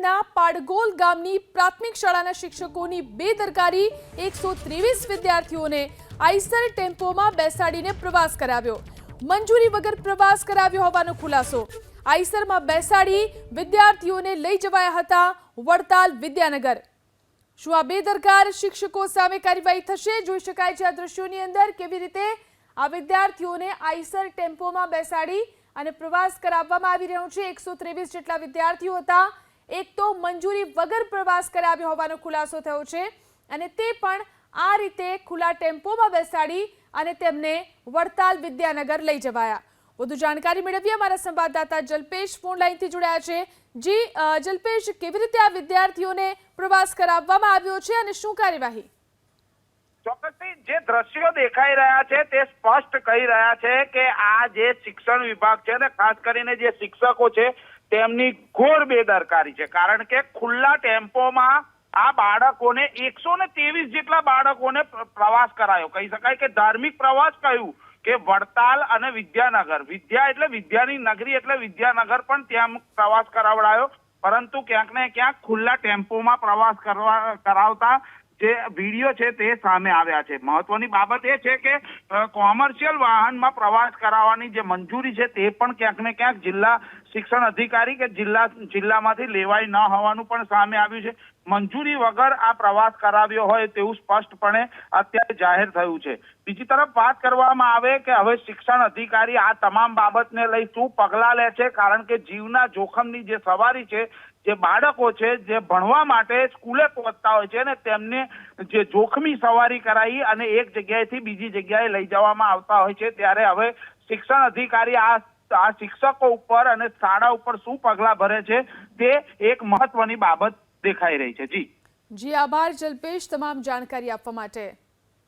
આણંદના પાડગોલ ગામની પ્રાથમિક શાળાના શિક્ષકોની બેદરકારી એકસો ત્રેવીસ વિદ્યાર્થીઓને આઈસર ટેમ્પોમાં બેસાડીને પ્રવાસ કરાવ્યો. મંજૂરી વગર પ્રવાસ કરાવ્યો હોવાનો ખુલાસો. આઈસરમાં બેસાડી વિદ્યાર્થીઓને લઈ જવાયા હતા વડતાલ વિદ્યાનગર. શું આ બેદરકાર શિક્ષકો સામે કાર્યવાહી થશે? જોઈ શકાય છે આ દ્રશ્યોની અંદર કેવી રીતે આ વિદ્યાર્થીઓને આઈસર ટેમ્પોમાં બેસાડી અને પ્રવાસ કરાવવામાં આવી રહ્યો છે. એકસો જેટલા વિદ્યાર્થીઓ હતા. એક તો મંજૂરી વગર પ્રવાસ કરાવ્યો હોવાનો ખુલાસો થયો છે અને તે પણ આ રીતે ખુલ્લા ટેમ્પોમાં બેસાડી અને તેમને વડતાલ વિદ્યાનગર લઈ જવાયા. વધુ જાણકારી મેળવીએ અમારા સંવાદદાતા જલ્પેશ ફોન લાઈનથી જોડાયા છે. જી જલ્પેશ, કેવી રીતે આ વિદ્યાર્થીઓને પ્રવાસ કરાવવામાં આવ્યો છે અને શું કાર્યવાહી? ચોક્કસથી જે દ્રશ્યો દેખાઈ રહ્યા છે તે સ્પષ્ટ કહી રહ્યા છે કે આ જે શિક્ષણ વિભાગ છે ને ખાસ કરીને જે શિક્ષકો છે તેમની ઘોર બેદરકારી છે. કારણ કે ખુલ્લા ટેમ્પોમાં આ બાળકોને એકસો ને ત્રેવીસ જેટલા બાળકોને પ્રવાસ કરાયો. કહી શકાય કે ધાર્મિક પ્રવાસ કહ્યું કે વડતાલ અને વિદ્યાનગર. વિદ્યા એટલે વિદ્યાની નગરી એટલે વિદ્યાનગર પણ ત્યાં પ્રવાસ કરાવડાયો. પરંતુ ક્યાંક ને ક્યાંક ખુલ્લા ટેમ્પોમાં પ્રવાસ કરવા, કરાવતા જે વીડિયો છે તે સામે આવ્યા છે. મહત્વની બાબત એ છે કે કોમર્શિયલ વાહનમાં પ્રવાસ કરાવવાની જે મંજૂરી છે તે પણ ક્યાંક ને ક્યાંક જિલ્લા શિક્ષણ અધિકારી કે જિલ્લા, જિલ્લામાંથી લેવાઈ ન હોવાનું પણ સામે આવ્યું છે. મંજૂરી વગર આ પ્રવાસ કરાવ્યો હોય તેવું સ્પષ્ટપણે અત્યારે જાહેર થયું છે. બીજી તરફ વાત કરવામાં આવે કે હવે શિક્ષણ અધિકારી આ તમામ બાબતને લઈ શું પગલાં લે છે? કારણ કે જીવના જોખમની જે સવારી છે, જે બાળકો છે, જે ભણવા માટે સ્કૂલે પહોંચતા હોય છે અને તેમને જે જોખમી સવારી કરાવી અને એક જગ્યાએથી બીજી જગ્યાએ લઈ જવામાં આવતા હોય છે, ત્યારે હવે શિક્ષણ અધિકારી આ આ શિક્ષકો ઉપર અને શાળા ઉપર શું પગલાં ભરે છે તે એક મહત્વની બાબત દેખાઈ રહી છે. જી. જી, આભાર જલ્પેશ, તમામ જાણકારી આપવા માટે.